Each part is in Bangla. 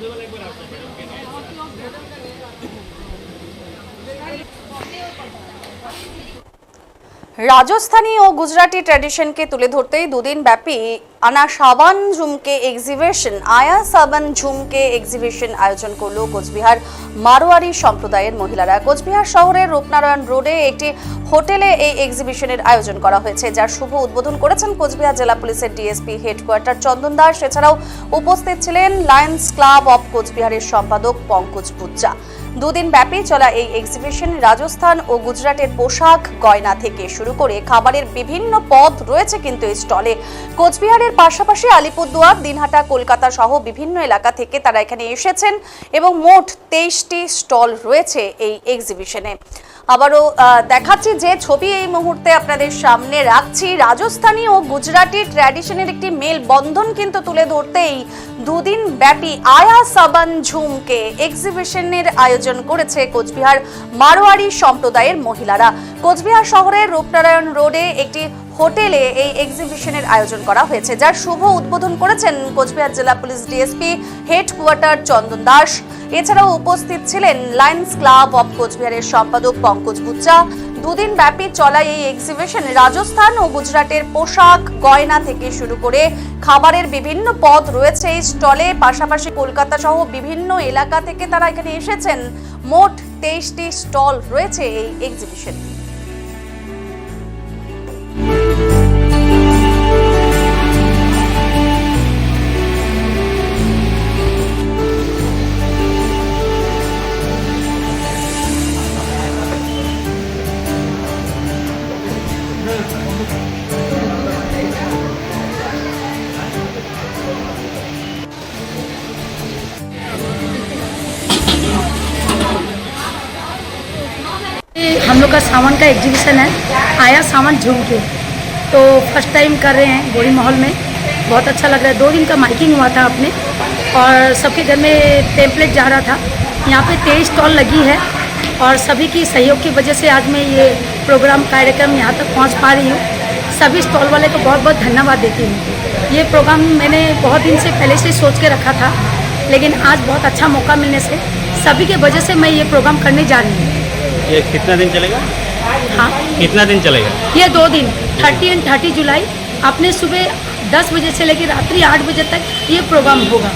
সন্ধ্যাবেলা একবার আসব ম্যাডামকে রাজস্থানী ও গুজরাটি ট্র্যাডিশনকে তুলে ধরতেই দুদিন ব্যাপী আনা সাবান ঝুমকে এক্সিবিশন আয়া সাবান ঝুমকে এক্সিবিশন আয়োজন করল কোচবিহার মারোয়ারি সম্প্রদায়ের মহিলারা। কোচবিহার শহরের রূপনারায়ণ রোডে একটি হোটেলে এই এক্সিবিশনের আয়োজন করা হয়েছে, যার শুভ উদ্বোধন করেছেন কোচবিহার জেলা পুলিশের ডিএসপি হেডকোয়ার্টার চন্দন দাস। এছাড়াও উপস্থিত ছিলেন লায়ন্স ক্লাব অফ কোচবিহারের সম্পাদক পঙ্কজ পুজ্জা দুদিন ব্যাপী চলা এই এক্সিবিশন রাজস্থান ও গুজরাটের পোশাক গয়না থেকে শুরু করে খাবারের বিভিন্ন পদ রয়েছে কিন্তু এই স্টলে কোচবিহারের পাশাপাশি আলিপুরদুয়ার, দিনহাটা, কলকাতা সহ বিভিন্ন এলাকা থেকে তারা এখানে এসেছেন এবং মোট তেইশটি স্টল রয়েছে এই এক্সিবিশনে আবারও দেখাচ্ছি যে ছবি এই মুহূর্তে আপনাদের সামনে রাখছি। রাজস্থানী ও গুজরাটি ট্র্যাডিশনের একটি মেল বন্ধন কিন্তু তুলে ধরতেই দুদিন ব্যাপী আয়া সাবান ঝুমকে এক্সিবিশনের আয়োজন করেছে কোচবিহার মারোয়ারি সম্প্রদায়ের মহিলারা। কোচবিহার শহরের রূপনারায়ণ রোডে একটি হোটেলে এই এক্সিবিশনের আয়োজন করা হয়েছে, যার শুভ উদ্বোধন করেছেন কোচবিহার জেলা police DSP headquarter Chandan Das. এছাড়াও উপস্থিত ছিলেন লায়ন্স ক্লাব অফ কোচবিহারের সম্পাদক পঙ্কজ বুচ্চা দুদিন ব্যাপী চলা এই এক্সিবিশন রাজস্থান ও গুজরাটের পোশাক, গয়না থেকে শুরু করে খাবারের বিভিন্ন পদ রয়েছে এই স্টলে। পাশাপাশি কলকাতা সহ বিভিন্ন এলাকা থেকে তারা এখানে এসেছেন। মোট তেইশটি স্টল রয়েছে এই এক্সিবিশনে का सामान का एग्जीबिशन है। आया सामान झुमके तो फ़र्स्ट टाइम कर रहे हैं गोरी माहौल में। बहुत अच्छा लग रहा है। दो दिन का माइकिंग हुआ था अपने। और सबके घर में टेम्पलेट जा रहा था। यहाँ पे तेईस स्टॉल लगी है। और सभी की सहयोग की वजह से आज मैं ये प्रोग्राम कार्यक्रम यहाँ तक पहुँच पा रही हूँ। सभी स्टॉल वाले को बहुत बहुत धन्यवाद देती हूँ। ये प्रोग्राम मैंने बहुत दिन से पहले से सोच के रखा था। लेकिन आज बहुत अच्छा मौका मिलने से सभी के वजह से मैं ये प्रोग्राम करने जा रही हूँ। ये कितना दिन चलेगा? हाँ। कितना दिन चलेगा? ये दो दिन थर्टी एंड थर्टी जुलाई। अपने सुबह दस बजे से लेकर रात्रि आठ बजे तक ये प्रोग्राम होगा।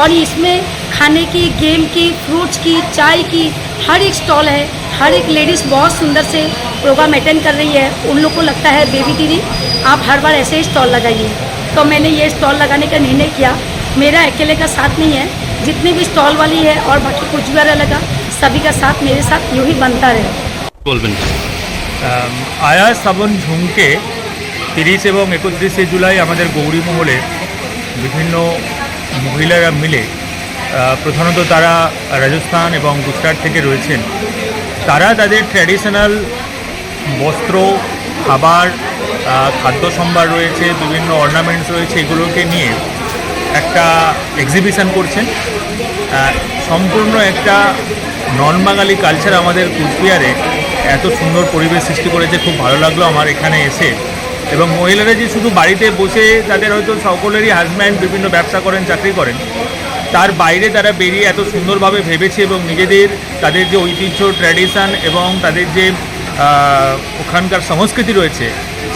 और इसमें खाने की गेम की फ्रूट्स की चाय की हर एक स्टॉल है। हर एक लेडीज़ बहुत सुंदर से प्रोग्राम अटेंड कर रही है। उन लोग को लगता है बेबी दीदी आप हर बार ऐसे ही स्टॉल लगाइए। तो मैंने ये स्टॉल लगाने का निर्णय किया। मेरा अकेले का साथ नहीं है। जितनी भी स्टॉल वाली है और बाकी कुछ भी लगा सभी का साथ मेरे साथ यूँ ही बनता रहे বলবেন আম, আয়া শ্রাবণ ঝুমকে তিরিশ এবং একত্রিশে জুলাই আমাদের গৌরীমহলে বিভিন্ন মহিলারা মিলে আহ, প্রধানত তারা রাজস্থান এবং গুজরাট থেকে রয়েছেন তারা তাদের ট্র্যাডিশনাল বস্ত্র খাবার আহ, খাদ্য সম্ভার রয়েছে বিভিন্ন অর্নামেন্টস রয়েছে এগুলোকে নিয়ে একটা এক্সিবিশন করছেন আহ, সম্পূর্ণ একটা নন বাঙালি কালচার আমাদের কুচবিহারে এত সুন্দর পরিবেশ সৃষ্টি করেছে, খুব ভালো লাগল আমার এখানে এসে। এবং মহিলারা যে শুধু বাড়িতে বসে তাদের হয়তো সকলেরই হাজব্যান্ড বিভিন্ন ব্যবসা করেন, চাকরি করেন, তার বাইরে তারা বেরিয়ে এত সুন্দরভাবে ভেবেছে এবং নিজেদের, তাদের যে ঐতিহ্য ট্র্যাডিশন এবং তাদের যে ওখানকার সংস্কৃতি রয়েছে,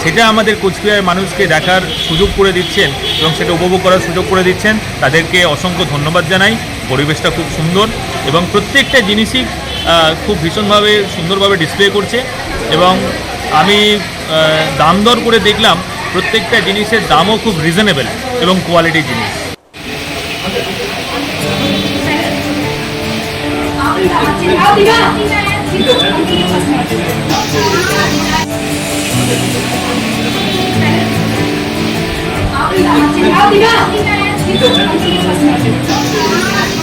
সেটা আমাদের কোচবিহারের মানুষকে দেখার সুযোগ করে দিচ্ছেন এবং সেটা উপভোগ করার সুযোগ করে দিচ্ছেন। তাদেরকে অসংখ্য ধন্যবাদ জানাই। পরিবেশটা খুব সুন্দর এবং প্রত্যেকটা জিনিসই খুব ভীষণভাবে সুন্দরভাবে ডিসপ্লে করছে এবং আমি দাম দর করে দেখলাম প্রত্যেকটা জিনিসের দামও খুব রিজনেবল এবং কোয়ালিটি জিনিস Diga! Thank you.